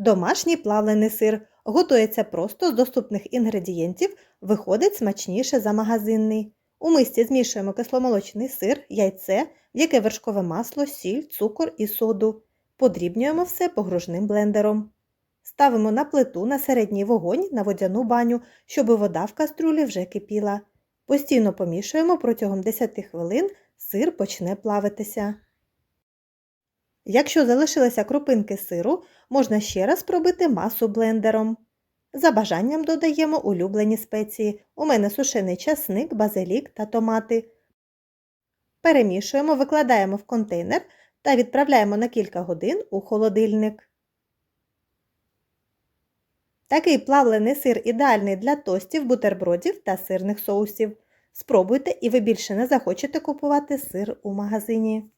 Домашній плавлений сир готується просто з доступних інгредієнтів, виходить смачніше за магазинний. У мисці змішуємо кисломолочний сир, яйце, яке вершкове масло, сіль, цукор і соду. Подрібнюємо все погружним блендером. Ставимо на плиту на середній вогонь на водяну баню, щоб вода в каструлі вже кипіла. Постійно помішуємо протягом 10 хвилин, сир почне плавитися. Якщо залишилися крупинки сиру, можна ще раз пробити масу блендером. За бажанням додаємо улюблені спеції. У мене сушений часник, базилік та томати. Перемішуємо, викладаємо в контейнер та відправляємо на кілька годин у холодильник. Такий плавлений сир ідеальний для тостів, бутербродів та сирних соусів. Спробуйте і ви більше не захочете купувати сир у магазині.